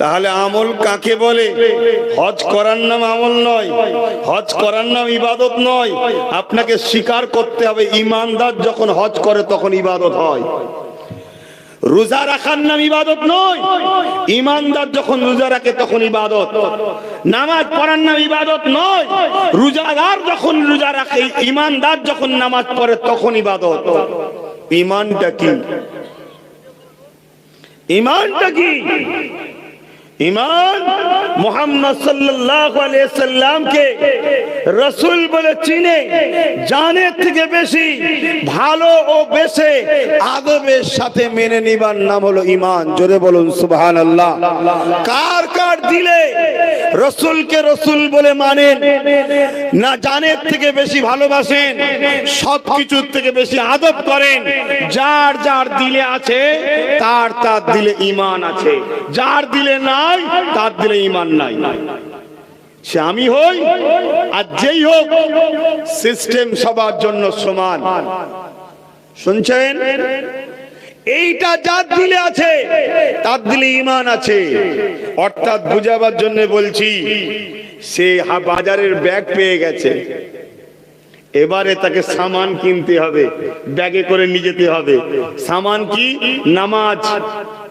তাহলে আমল কাকে বলে? হজ করার নাম আমল নয়। হজ করার নাম ইবাদত নয়। আপনাকে স্বীকার করতে হবে, ইমানদার যখন হজ করে তখন ইবাদত হয়। রোজা রাখার নাম ইবাদত নয়। ইমানদার যখন রোজা রাখে তখন ইবাদত। নামাজ পড়ার নাম ইবাদত নয়। রোজাদার যখন রোজা রাখে, ইমানদার যখন নামাজ পড়ে তখন ইবাদত। ইমানটা কি? ইমানটা কি? ইমান মোহাম্মদ সাল্লামকে রসুল বলে চিনে জানের থেকে বেশি, ভালো ও বেশে, আদবের সাথে মেনে নিবার নাম হলো ইমান জোরে বলুন, সুবহানাল্লাহ। কার কার দিলে রসুলকে রসুল বলে মানেন? না জানের থেকে বেশি ভালোবাসেন সব কিছুর থেকে বেশি আদব করেন? যার যার দিলে আছে, তার তার দিলে ইমান আছে। যার দিলে নাই তার দিলে ইমান নাই। সে আমি হই, আর যেই হোক সিস্টেম সবার জন্য সমান। শুনছেন? এইটা যার দিলে আছে, তার দিলে ইমান আছে। অর্থাৎ বুঝাবার জন্য বলছি, সে বাজারের ব্যাগ পেয়ে গেছে। এবারে তাকে সামান কিনতে হবে, ব্যাগে করে নিয়ে যেতে হবে। সামান কি? নামাজ।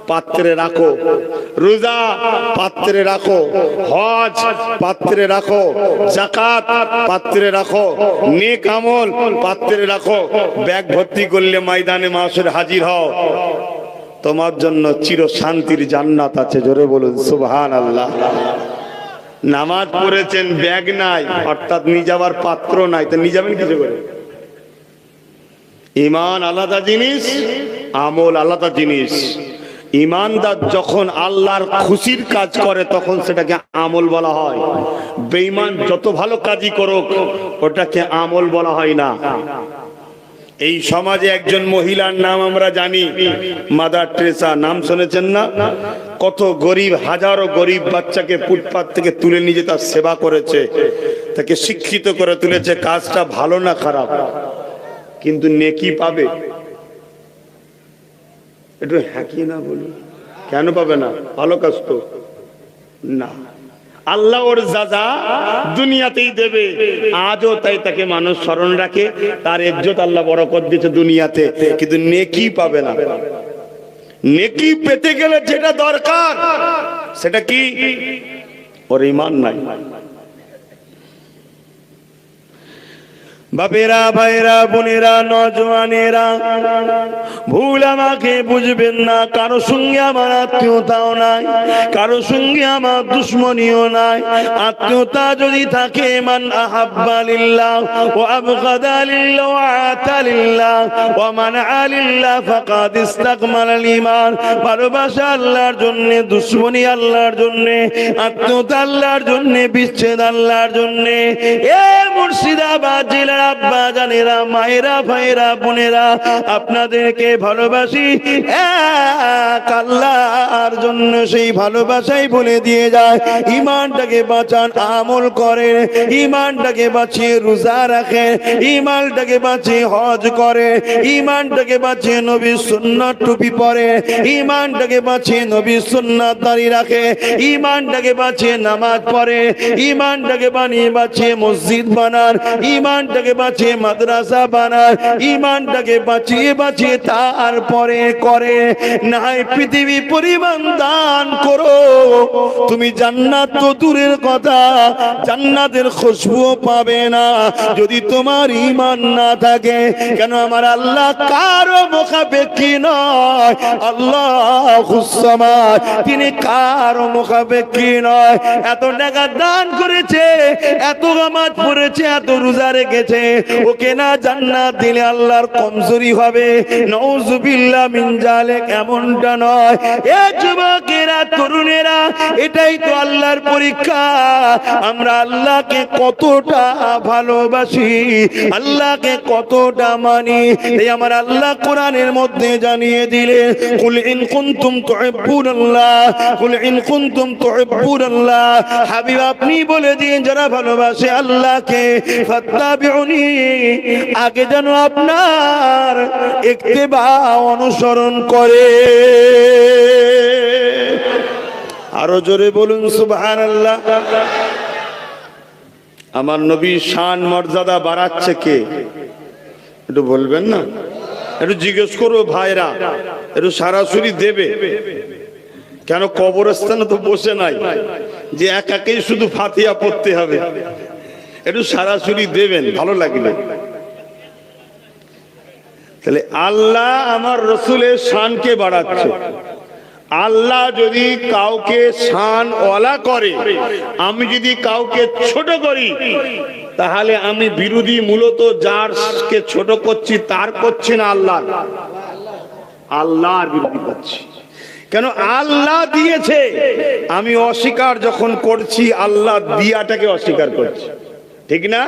পাত্রে রাখো। রোজা পাত্রে রাখো। হজ পাত্রে রাখো। জাকাত পাত্রে রাখো। নেক আমল পাত্রে রাখো। ব্যাগ ভর্তি করলে ময়দানে মাসের হাজির হও। তোমার জন্য চির শান্তির জান্নাত আছে। জোরে বলুন সুবহান আল্লাহ নামাজ পড়েছেন, ব্যাগ নাই। অর্থাৎ যাওয়ার পাত্র নাই। তো নিয়ে যাবেন কিছু করে? ইমান আলাদা জিনিস, আমল আলাদা জিনিস। ইমানদার যখন আল্লাহর খুশির কাজ করে, তখন সেটাকে আমল বলা হয়। বেঈমান যত ভালো কাজই করুক, ওটাকে আমল বলা হয় না। এই সমাজে একজন মহিলার নাম আমরা জানি, মাদার টেরেসা। নাম শুনেছেন না? কত গরিব, হাজারো গরিব বাচ্চাকে ফুটপাত থেকে তুলে নিয়ে তার সেবা করেছে, তাকে শিক্ষিত করে তুলেছে, কাজটা ভালো না খারাপ। কিন্তু নেকি পাবে? একটু হ্যাকি না বলুন। কেন পাবে না? ভালো কাজ তো। না। আল্লাহ ওর যাজা দুনিয়াতেই দেবে। আজও তাই তাকে মানুষ স্মরণ রাখে। তার ইজ্জত আল্লাহ বরকত দিয়েছে দুনিয়াতে। কিন্তু নেকি পাবে না। নেকি পেতে গেলে যেটা দরকার, সেটা কি? ওর ইমান নাই। বাপেরা ভাইরা বোনেরা, নজওয়ানেরা, ভুল আমাকে বুঝবেন না, কারও সঙ্গে আমার আত্মীয়তাও নাই, কারও সঙ্গে আমার দুশ্মনীও নাই, আত্মীয়তা যদি থাকে, মান আহাব্বা লিল্লাহ, ও আবগাদা লিল্লাহ ওয়া আতা লিল্লাহ ওয়া ফাকাদ ঈমান ভালোবাসা আল্লাহর জন্য, দুশ্মনী আল্লাহর জন্য, আত্মীয়তা আল্লাহর জন্য, বিচ্ছেদ আল্লাহর জন্য, এ মুর্শিদাবাদ আব্বা জানেরা, মায়েরা ভাইরা বোনেরা, আপনাদেরকে ভালোবাসি। আল্লাহর জন্য সেই ভালোবাসাই বলে দিয়ে যায়। ইমানটাকে বাঁচান, আমল করে ইমানটাকে বাঁচিয়ে রোজা রাখে ইমানটাকে বাঁচিয়ে হজ করে ইমানটাকে বাঁচিয়ে নবী সুন্নাত টুপি পরে ইমানটাকে বাঁচিয়ে নবী সুন্নাত দাড়ি রাখে ইমানটাকে বাঁচিয়ে নামাজ পড়ে ইমানটাকে বানিয়ে বাঁচিয়ে মসজিদ বানান। ইমানটাকে বাঁচিয়ে মাদ্রাসা বানান ইমানটাকে বাঁচিয়ে বাঁচিয়ে তারপরে করে। নাই পৃথিবী পরিমাণ দান করো। তুমি জান্নাত তো দূরের কথা, জান্নাতের খুশবুও পাবে না। যদি তোমার ইমান না থাকে, কেন আমার আল্লাহ কারও মুখাপেক্ষী নয়? আল্লাহ হুসমার তিনি কারও মুখাপেক্ষী নয়। এত টাকা দান করেছে, এত গামাজ পড়েছে, এত রোজা রেখেছে ওকে না জান্নাত দিলে আল্লাহর কমজোরি হবে। নওজুবিল্লাহ মিন জালেক, এমনটা নয়। এ যুবকেরা, তরুণেরা, এটাই তো আল্লাহর পরীক্ষা। আমরা আল্লাহকে কতটা ভালোবাসি, আল্লাহকে কতটা মানি। এই আমার আল্লাহ কোরআনের মধ্যে জানিয়ে দিলে কুল ইন কুনতুম তুহিব্বুনাল্লাহ, কুল ইন কুনতুম তুহিব্বুনাল্লাহ। হাবিব, আপনি বলে দিন, যারা ভালোবাসে আল্লাহকে, ফাত্তাবিউনি আগে যেন আপনার ইত্তেবা অনুসরণ করে। আরও জোরে বলুন সুবহান আল্লাহ আমার নবী শান মর্যাদা বাড়াচ্ছে কে? একটু বলবেন না? একটু জিজ্ঞেস করো ভাইরা, একটু সারাসরি দেবে। কেন কবরস্থানে তো বসে নাই? যে একাকেই শুধু ফাতিয়া পড়তে হবে। একটু সারাসরি দেবেন, ভালো লাগবে তাহলে আল্লাহ আমার রসুলের শানকে বাড়াচ্ছে। আল্লাহ যদি কাউকে শান ওয়ালা করে, আমি যদি কাউকে ছোট করি, তাহলে আমি বিরোধী মূলত যার কে ছোট করছি, তার করছি না আল্লাহ। আল্লাহর বিরোধী করছি। কেন আল্লাহ দিয়েছে, আমি অস্বীকার যখন করছি, আল্লাহ দিয়াটাকে অস্বীকার করছি। ঠিক না?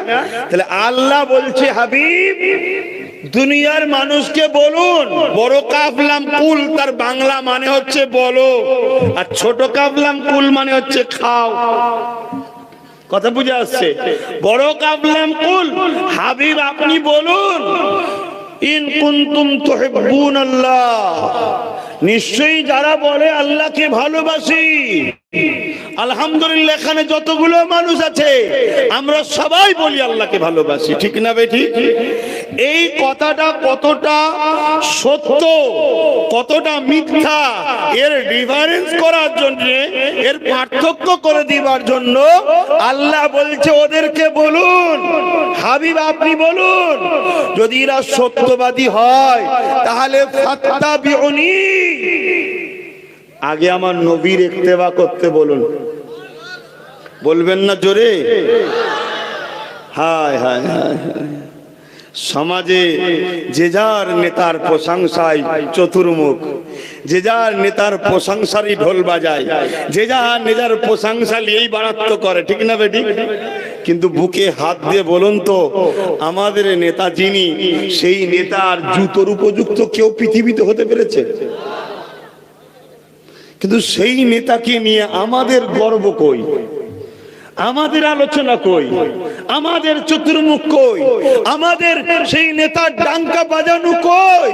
তাহলে আল্লাহ বলছে, হাবিব, দুনিয়ার মানুষকে বলুন, বড় কাবলাম কুল, তার বাংলা মানে হচ্ছে বলো, আর ছোট কাবলাম কুল মানে হচ্ছে খাও। কথা বুঝে আসছে? বড় কাবলাম কুল, হাবিব, আপনি বলুন, ইন কুনতুম তুহিব্বুন আল্লাহ নিশ্চয়ই যারা বলে আল্লাহকে ভালোবাসি আলহামদুলিল্লাহ, এখানে যতগুলো মানুষ আছে, আমরা সবাই বলি আল্লাহকে ভালোবাসি। ঠিক না বেঠি এই কথাটা কতটা সত্য, কতটা মিথ্যা, এর ডিফারেন্স করার জন্য, এর পার্থক্য করে দিবার জন্য আল্লাহ বলছে, ওদেরকে বলুন, হাবিব, আপনি বলুন, যদি এরা সত্যবাদী হয়, তাহলে ফাত্তাবিউনি। আগে আমার নবীর ইত্তেবা করতে বলুন। বলবেন না জোরে? হায় হায়। সমাজে যে যার নেতার প্রশংসায় চতুর্মুখ, যে যার নেতার প্রশংসারই ঢোল বাজায়, যে যার নেতার প্রশংসা নিয়েই বাড়াত্ম করে, ঠিক না বেটি? কিন্তু বুকে হাত দিয়ে বলুন তো, আমাদের নেতা যিনি, সেই নেতার জুতোর উপযুক্ত কেউ পৃথিবীতে হতে পেরেছে? কিন্তু সেই নেতাকে নিয়ে আমাদের গর্ব কই? আমাদের আলোচনা কই? আমাদের চতুর্মুখ কই? আমাদের সেই নেতার ডাঙ্কা বাজানো কই?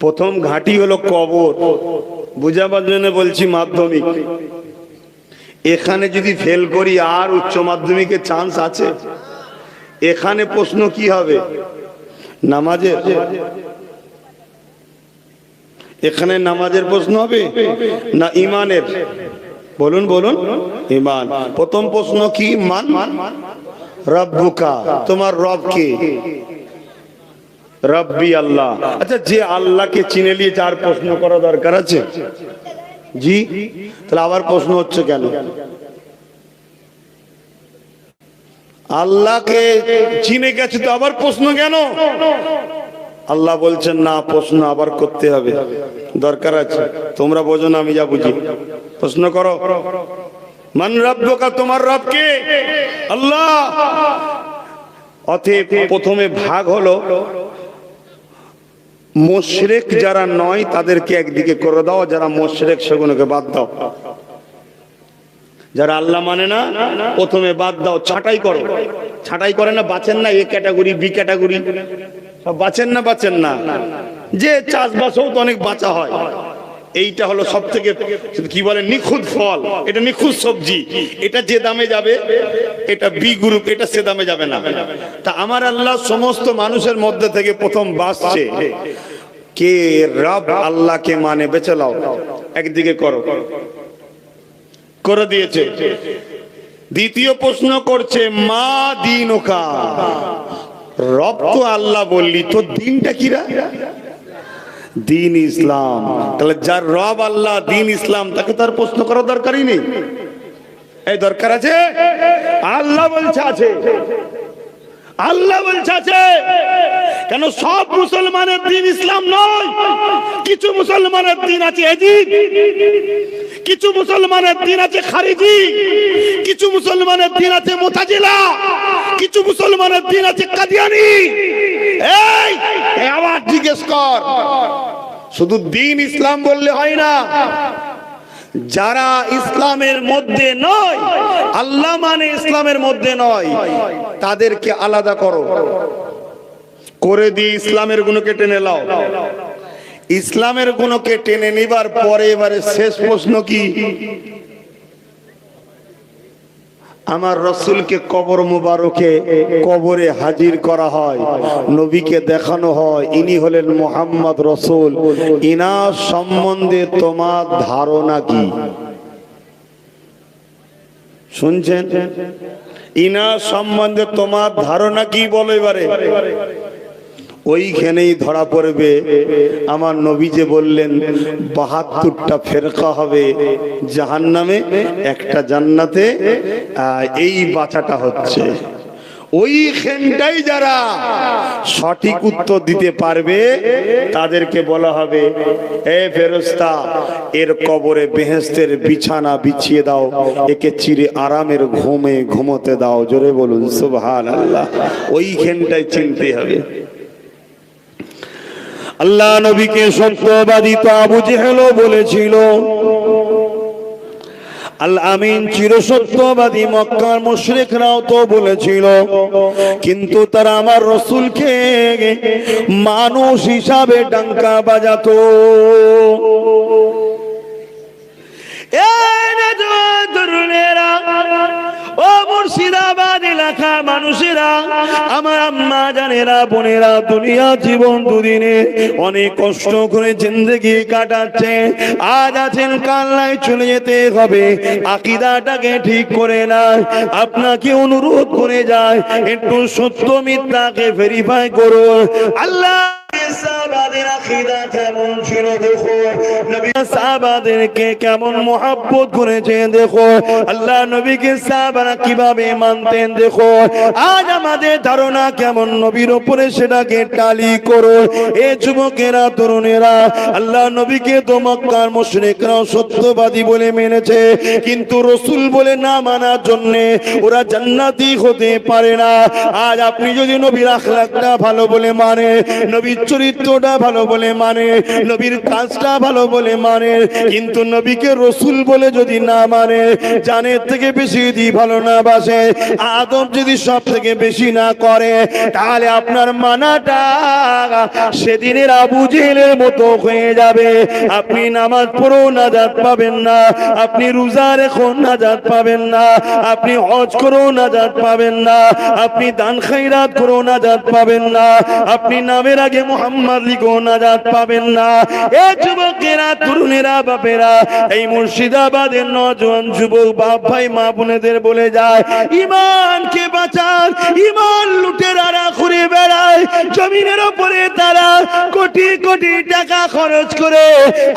প্রথম ঘাঁটি হলো কবর। বুঝাবার জন্য বলছি মাধ্যমিক। এখানে যদি ফেল করি, আর উচ্চ মাধ্যমিকের চান্স আছে? এখানে প্রশ্ন কি হবে? নামাজের? এখানে নামাজের প্রশ্ন হবে না ইমানের বলুন বলুন। ইমান প্রথম প্রশ্ন কি? মান মান। রব্বুকা, তোমার রব কে? রব্বি আল্লাহ। আচ্ছা যে আল্লাহকে চিনে নিয়ে যার প্রশ্ন করা দরকার আছে? জি? তাহলে আবার প্রশ্ন হচ্ছে কেন? আল্লাহকে চিনে গেছে তো আবার প্রশ্ন কেন? আল্লাহ বলছেন, না, প্রশ্ন আবার করতে হবে। দরকার আছে। তোমরা বোঝো না, আমি যা বুঝি। প্রশ্ন করো। মান রব্বকা, তোমার রবকে আল্লাহ। অতএব প্রথমে ভাগ হলো। মোশরেক যারা নয়, তাদেরকে একদিকে করে দাও। যারা মোশরেক, সেগুলোকে বাদ দাও। যারা আল্লাহ মানে না, প্রথমে বাদ দাও। ছাটাই করো। ছাটাই করে না, বাঁচেন না। A category, B category. বাঁচেন না বাঁচেন না। যে চাষবাসও তো অনেক বাঁচা হয়। এইটা হলো সব থেকে কি বলে, নিখুঁত ফল। এটা নিখুঁত সবজি। এটা যে দামে যাবে, এটা বি গ্রুপ এটা সে দামে যাবে না। তা আমার আল্লাহ সমস্ত মানুষের মধ্যে থেকে প্রথম বাঁচছে। কে রব আল্লাহকে মানে? বেঁচে লাও একদিকে করো। করে দিয়েছে। দ্বিতীয় প্রশ্ন করছে, মা দিন রব তো আল্লাহ বললি তো দিনটা কিরা? দিন ইসলাম। তাহলে যার রব আল্লাহ, দিন ইসলাম, তাকে তার প্রশ্ন করার দরকারই নেই। এই দরকার আছে? আল্লাহ বলছে আছে। আল্লাহ বলছে আছে। কেন সব মুসলমানের দিন ইসলাম নয়? কিছু মুসলমানের দিন আছে কিছু মুসলমানের দিন আছে খারিজি। কিছু মুসলমানের দিন আছে মোতাজিলা। কিছু মুসলমানের দিন আছে, কাদিয়ানি। এই আবার জিজ্ঞেস কর। শুধু দিন ইসলাম বললে হয় না, যারা ইসলামের মধ্যে নয়, আল্লাহ মানে ইসলামের মধ্যে নয়, তাদেরকে আলাদা করো। করে দিয়ে ইসলামের গুণকে টেনে লাও ইসলামের গুণকে টেনে নিবার পরে এবারে শেষ প্রশ্ন কি? আমার রসুলকে কবর মুবারকে কবরে হাজির করা হয়, নবীকে দেখানো হয়। ইনি হলেন মোহাম্মদ রসুল। ইনার সম্বন্ধে তোমার ধারণা কি? শুনছেন? ইনার সম্বন্ধে তোমার ধারণা কি বলো এবারে? ওইখানেই ধরা পড়বে। আমার নবী যে বললেন, বাহাত্তরটা ফেরকা হবে জাহান নামে একটা জান্নাতে এই বাঁচাটা হচ্ছে। ওইখানটাই যারা সঠিক উত্তর দিতে পারবে, তাদেরকে বলা হবে, এ ফেরস্তা এর কবরে বেহেস্তের বিছানা বিছিয়ে দাও, একে চিরে আরামের ঘুমে ঘুমোতে দাও। জোরে বলুন সুবহান আল্লাহ ওইখানটাই চিনতে হবে। আল্লাহ নবীকে সত্যবাদী তো আবু জেহেলও বলেছিল। মক্কার তো বলেছিল। কিন্তু তারা আমার রসুলকে মানুষ হিসাবে ডাঙ্কা বাজাতো। ও মুর্শিদাবাদ এলাকার মানুষেরা, আমার আম্মা, জানেরা, বোনেরা, দুনিয়া জীবন দুদিনে অনেক কষ্ট করে জিন্দগি কাটাচ্ছে। আজ আছেন, কাল্লায় চলে যেতে হবে। আকিদাটাকে ঠিক করে না আপনাকে অনুরোধ করে যায়, একটু সত্য মিথ্যাকে ভেরিফাই করুন। আল্লাহ সত্যবাদী বলে মেনেছে। কিন্তু রসুল বলে না মানার জন্য ওরা জান্নাতি হতে পারে না। আজ আপনি যদি নবীর আখলাকটা ভালো বলে মানে নবীর চরিত্রটা ভালো বলে মানে নবীর কাজটা ভালো বলে মানে কিন্তু নবীকে রসুল বলে যদি না মানে জানের থেকে বেশি যদি ভালো না বাসে, আদম যদি সব থেকে বেশি না করে, তাহলে আপনার মানাটা সেদিনের আবু জেহেলের মতো হয়ে যাবে। আপনি নামাজ পড়ো নাজাত পাবেন না, আপনি রোজা রেখো নাজাত পাবেন না, আপনি হজ করো নাজাত পাবেন না, আপনি দান খাইরাত করো নাজাত পাবেন না, আপনি নামের আগে মোহাম্মদ লিখো নাজাত পাবেন না। এ যুবকেরা, তরুণেরা, বাপেরা, এই মুর্শিদাবাদের নজওয়ান যুবক বাপ ভাই, মা বোনেদের বলে যায় ইমানকে বাঁচান ইমান লুটেরারা ঘুরে বেড়ায়, জমিনের ওপরে তারা কোটি কোটি টাকা খরচ করে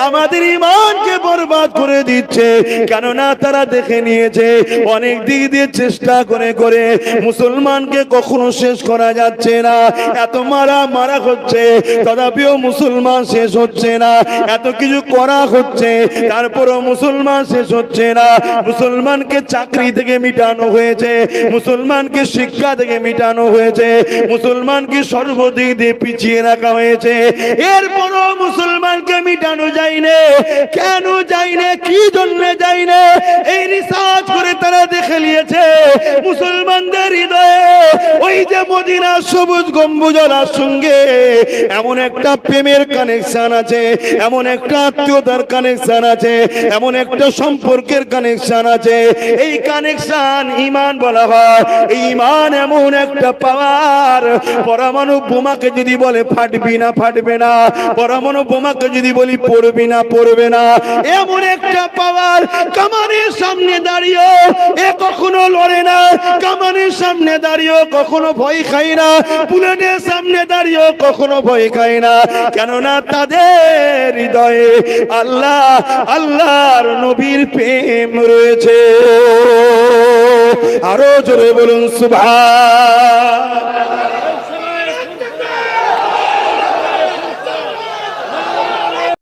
আমাদের ইমানকে বরবাদ করে দিচ্ছে। কেননা তারা দেখে নিয়েছে, অনেক দিক দিয়ে চেষ্টা করে করে মুসলমানকে কখনো শেষ করা যাচ্ছে না। এত মারা মারা হচ্ছে তথাপিও মুসলমান শেষ হচ্ছে না। এত কিছু করা হচ্ছে, তারপরও মুসলমান শেষ হচ্ছে না। মুসলমানকে চাকরি থেকে মিটানো হয়েছে, মুসলমানকে শিক্ষা থেকে মিটানো হয়েছে, মুসলমানকে সর্বদিক দিয়ে পিছিয়ে রাখা হয়েছে। এরপরও মুসলমানকে মিটানো যায়নি। কেন যায়নি? কি জন্য যায়নি? এই রিসার্চ করে তারা দেখে নিয়েছে, মুসলমানদের হৃদয়ে ওই যে মদিনা সবুজ গম্বুজলার সঙ্গে, এমন একটা প্রেমের কানেকশন আছে, এমন একটা আত্মীয়তার কানেকশন আছে, এমন একটা সম্পর্কের কানেকশন আছে। এই কানেকশন ইমান বলা হয় ইমান এমন একটা পাওয়ার, পরমাণু বোমাকে যদি বলে ফাটবি না, ফাটবে না, পরমাণু বোমাকে যদি বলি পড়বি না, পড়বে না, এমন একটা পাওয়ার এ কখনো লড়ে না, কামানের সামনে দাঁড়িয়েও কখনো ভয় খাই না, বুলেটের সামনে দাঁড়িয়েও কখনো ভয় খাই না। কেননা তাদের হৃদয়ে আল্লাহ, আল্লাহর নবীর প্রেম রয়েছে। আরও জোরে বলুন সুভা